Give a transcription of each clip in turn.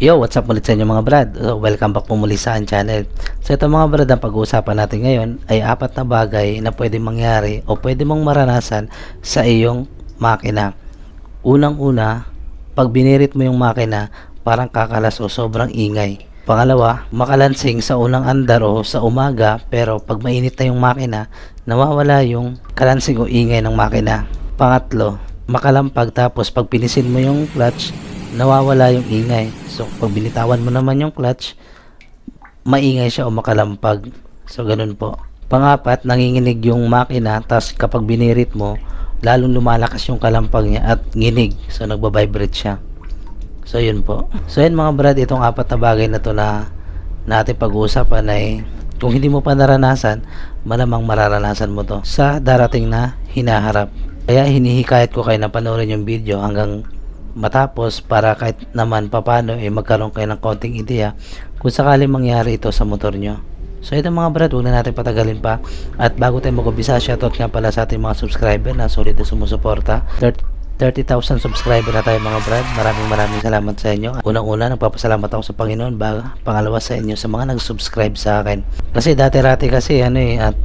Yo, what's up ulit sa inyo mga brad? So, welcome back po muli sa aking channel. So ito mga brad, ang pag-uusapan natin ngayon ay apat na bagay na pwede mangyari o pwede mong maranasan sa iyong makina. Unang-una, pag binirit mo yung makina, parang kakalas o sobrang ingay. Pangalawa, makalansing sa unang andar o sa umaga pero pag mainit na yung makina, nawawala yung kalansing o ingay ng makina. Pangatlo, makalampag tapos pag pinisil mo yung clutch, nawawala yung ingay. So, pag binitawan mo naman yung clutch, maingay siya o makalampag. So, ganun po. Pangapat, nanginginig yung makina, tapos kapag binirit mo, lalong lumalakas yung kalampag niya at nginig. So, nagbabibrate siya. So, yun po. So, yun mga brad, itong apat na bagay na to na natin pag-uusapan ay kung hindi mo pa naranasan, malamang mararanasan mo to sa darating na hinaharap. Kaya hinihikayat ko kayo na panoorin yung video hanggang matapos para kahit naman papano eh magkaroon kayo ng konting ideya kung sakali mangyari ito sa motor nyo. So ito mga brad, huwag na natin patagalin pa. At bago tayo mag-umpisa, shoutout nga pala sa ating mga subscriber na solid na sumusuporta. 30,000 subscriber na tayo mga brad. Maraming maraming salamat sa inyo. Unang-una, nagpapasalamat ako sa Panginoon. Baga, pangalawa sa inyo sa mga nag-subscribe sa akin. Kasi dati-rati kasi ano eh, at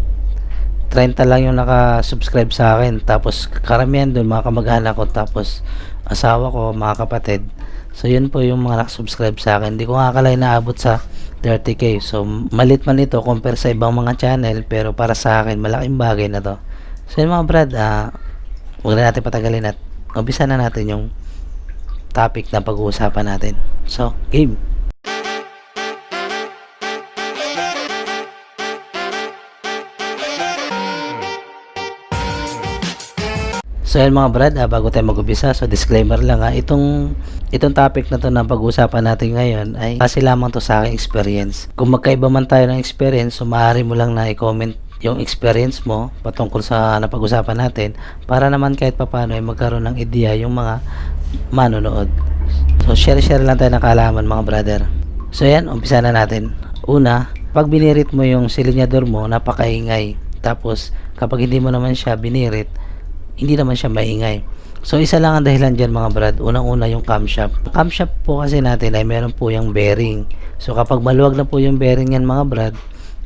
30 lang yung naka-subscribe sa akin. Tapos karamihan doon mga kamag-anak ko. Tapos asawa ko, mga kapatid. So yun po yung mga nakasubscribe sa akin. Hindi ko akalain na abot sa 30k. So malit man ito compare sa ibang mga channel. Pero para sa akin, malaking bagay na to. So yun mga brad, ah, huwag na natin patagalin at umpisa na natin yung topic na pag-uusapan natin. So, game! So yan mga brad, ah, bago tayo mag-umpisa, so disclaimer lang ha, itong, itong topic na to na pag-uusapan natin ngayon ay kasi lamang to sa aking experience. Kung magkaiba man tayo ng experience, so maaari mo lang na i-comment yung experience mo patungkol sa napag-usapan natin para naman kahit papano ay magkaroon ng ideya yung mga manonood. So share-share lang tayo ng kaalaman mga brother. So yan, umpisa na natin. Una, pag binirit mo yung silinyador mo, napakaingay. Tapos kapag hindi mo naman siya binirit, hindi naman siya maingay. So isa lang ang dahilan dyan mga brad. Unang-una yung camshaft. Camshaft po kasi natin ay meron po yung bearing. So kapag maluwag na po yung bearing yan mga brad,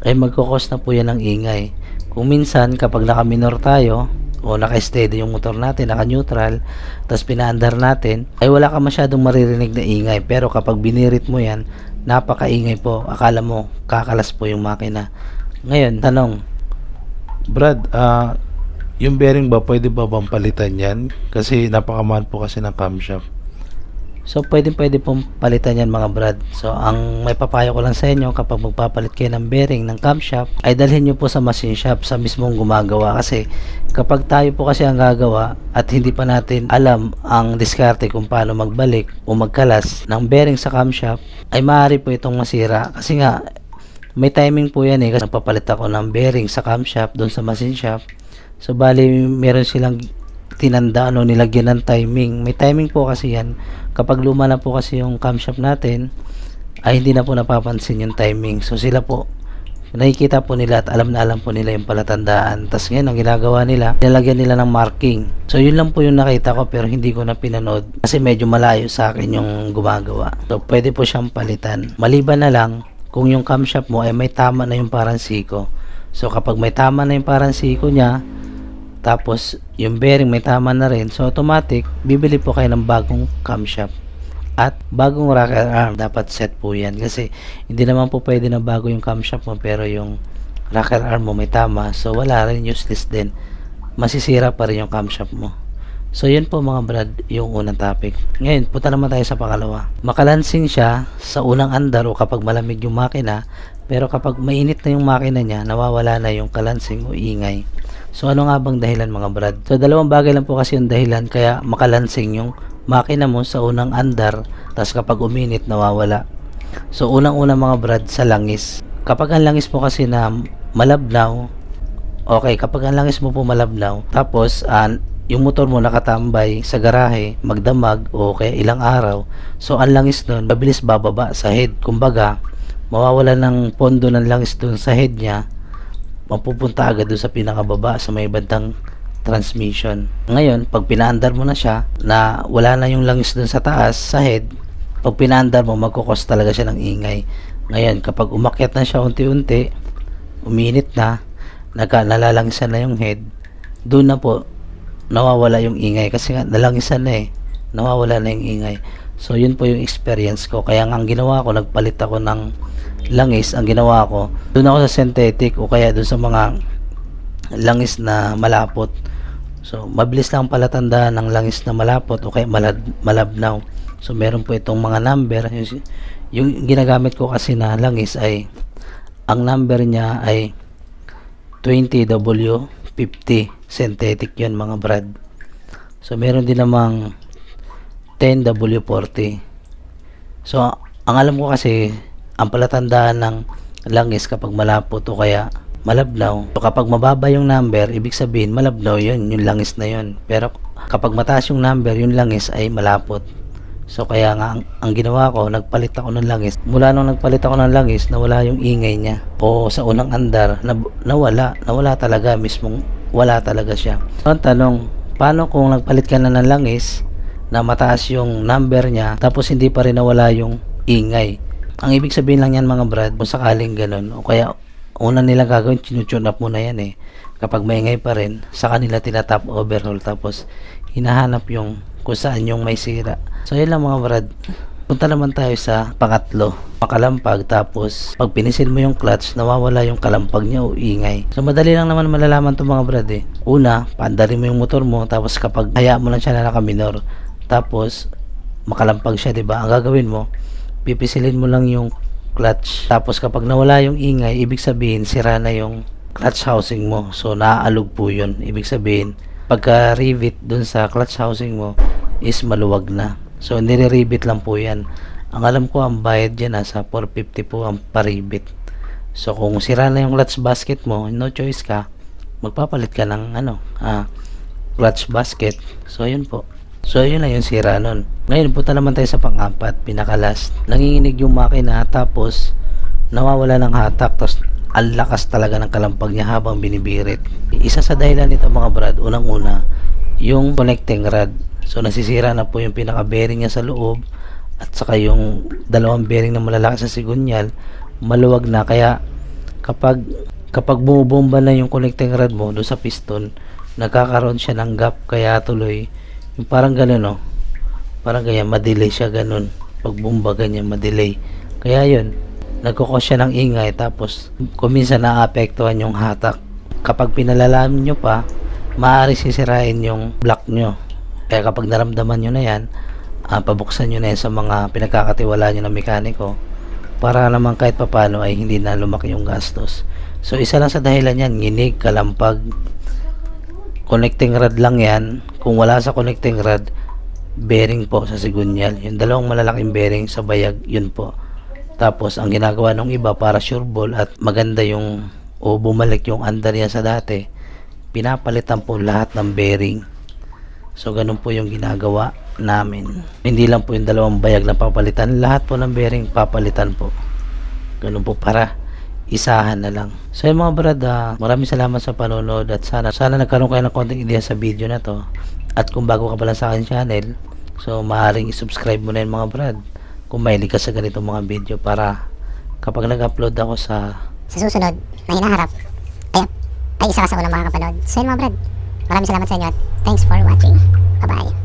ay magkukos na po yan ng ingay. Kung minsan kapag naka-minor tayo, o naka-steady yung motor natin, naka-neutral, tapos pinaandar natin, ay wala ka masyadong maririnig na ingay. Pero kapag binirit mo yan, napakaingay po. Akala mo, kakalas po yung makina. Ngayon, tanong, Brad, ah yung bearing ba pwede ba bang palitan yan? Kasi napakamahal po kasi ng camshaft. So, pwede pwede pong palitan yan mga brad. So, ang may papayo ko lang sa inyo kapag magpapalit kayo ng bearing ng camshaft, ay dalhin nyo po sa machine shop sa mismong gumagawa. Kasi kapag tayo po kasi ang gagawa at hindi pa natin alam ang diskarte kung paano magbalik o magkalas ng bearing sa camshaft, ay maaari po itong masira. Kasi nga, may timing po yan eh. Kasi nagpapalit ako ng bearing sa camshaft doon sa machine shop. So, bali, meron silang tinanda ano nilagyan ng timing. May timing po kasi yan. Kapag luma na po kasi yung camshaft natin ay hindi na po napapansin yung timing. So sila po nakikita po nila at alam na alam po nila yung palatandaan. Tas ngayon ang ginagawa nila nilagyan nila ng marking. So yun lang po yung nakita ko pero hindi ko na pinanood. Kasi medyo malayo sa akin yung gumagawa. So pwede po siyang palitan. Maliban na lang kung yung camshaft mo ay may tama na yung parang siko. So kapag may tama na yung parang siko niya tapos yung bearing may tama na rin so automatic bibili po kayo ng bagong camshaft at bagong rocker arm dapat set po yan. Kasi hindi naman po pwede na bago yung camshaft mo pero yung rocker arm mo may tama. So wala rin useless din. Masisira pa rin yung camshaft mo so yun po mga brad yung unang topic ngayon punta naman tayo sa pangalawa makalansing siya sa unang andar o kapag malamig yung makina pero kapag mainit na yung makina niya nawawala na yung kalansing o ingay So ano nga bang dahilan mga brad? So dalawang bagay lang po kasi yung dahilan kaya makalansing yung makina mo sa unang andar tapos kapag uminit nawawala. So unang-una mga brad sa langis. Kapag ang langis mo kasi na malabnaw, okay, kapag ang langis mo po malabnaw, tapos uh, yung motor mo nakatambay sa garahe, magdamag o kaya ilang araw, so ang langis nun, mabilis bababa sa head. Kumbaga, mawawala ng pondo ng langis dun sa head niya mapupunta agad doon sa pinakababa sa may bandang transmission. Ngayon, pag pinaandar mo na siya na wala na yung langis doon sa taas, sa head, pag pinaandar mo, magkukos talaga siya ng ingay. Ngayon, kapag umakyat na siya unti-unti, uminit na, nagka, nalalangisan na yung head, doon na po, nawawala yung ingay. Kasi nga, nalangisan na eh. Nawawala na yung ingay. So, yun po yung experience ko. Kaya nga, ang ginawa ko, nagpalit ako ng langis. Ang ginawa ko, doon ako sa synthetic o kaya doon sa mga langis na malapot. So, mabilis lang palatandaan ng langis na malapot o kaya malad, malabnaw. So, meron po itong mga number. Yung, yung ginagamit ko kasi na langis ay ang number niya ay 20W50 synthetic yun mga brad. So, meron din namang 10W40. So, ang alam ko kasi, ang palatandaan ng langis kapag malapot o kaya malabnaw. So, kapag mababa yung number, ibig sabihin malabnaw yun, yung langis na yun. Pero kapag mataas yung number, yung langis ay malapot. So, kaya nga, ang, ang ginawa ko, nagpalit ako ng langis. Mula nung nagpalit ako ng langis, nawala yung ingay niya. O sa unang andar, na, nawala. Nawala talaga, mismong wala talaga siya. Ang tanong, paano kung nagpalit ka na ng langis, na mataas yung number niya tapos hindi pa rin nawala yung ingay. Ang ibig sabihin lang yan mga brad, kung sakaling ganun o kaya una nila gagawin, tinutune up muna yan eh. Kapag maingay pa rin, sa kanila tinatap overhaul tapos hinahanap yung kung saan yung may sira. So yun lang mga brad. Punta naman tayo sa pangatlo. Makalampag tapos pag pinisil mo yung clutch, nawawala yung kalampag niya o ingay. So madali lang naman malalaman to mga brad eh. Una, paandarin mo yung motor mo tapos kapag hayaan mo lang siya na nakaminor, tapos makalampag siya, 'di ba? Ang gagawin mo, pipisilin mo lang yung clutch. Tapos kapag nawala yung ingay, ibig sabihin sira na yung clutch housing mo. So naaalog po 'yun. Ibig sabihin, pagka rivet dun sa clutch housing mo is maluwag na. So nire-rivet lang po 'yan. Ang alam ko ang bayad diyan nasa 450 po ang paribit. So kung sira na yung clutch basket mo, no choice ka, magpapalit ka ng ano, ah, clutch basket. So yun po. So yun na yung sira nun. Ngayon punta naman tayo sa pang-apat, pinaka-last. Nanginginig yung makina tapos nawawala ng hatak tapos ang lakas talaga ng kalampag niya habang binibirit. Isa sa dahilan nito mga brad, unang-una, yung connecting rod. So nasisira na po yung pinaka-bearing niya sa loob at saka yung dalawang bearing na malalaki sa sigunyal, maluwag na. Kaya kapag kapag bumubomba na yung connecting rod mo doon sa piston, nagkakaroon siya ng gap. Kaya tuloy yung parang ganun no parang ganyan madelay siya ganun. Pag bumba ganyan madelay. Kaya yun nagkukos siya ng ingay tapos kuminsan naapektuhan yung hatak. Kapag pinalalaman nyo pa maaari sisirain yung block nyo kaya kapag naramdaman nyo na yan ah, pabuksan nyo na yan sa mga pinagkakatiwala nyo ng mekaniko para naman kahit papano ay hindi na lumaki yung gastos. So isa lang sa dahilan yan nginig, kalampag connecting rod lang yan. Kung wala sa connecting rod bearing po sa sigunyal yung dalawang malalaking bearing sa bayag yun po. Tapos ang ginagawa ng iba para sure ball at maganda yung o bumalik yung andar niya sa dati pinapalitan po lahat ng bearing so ganun po yung ginagawa namin hindi lang po yung dalawang bayag na papalitan lahat po ng bearing papalitan po ganun po para isahan na lang. So yun mga brad, ah, maraming salamat sa panonood at sana sana nagkaroon kayo ng konting ideya sa video na to. At kung bago ka pa lang sa akin channel, so maaaring i-subscribe mo na yun mga brad kung mahilig ka sa ganitong mga video para kapag nag-upload ako sa sa susunod na hinaharap ay, ay isa ka sa unang makakapanood. So yun mga brad, maraming salamat sa inyo at thanks for watching. Bye-bye.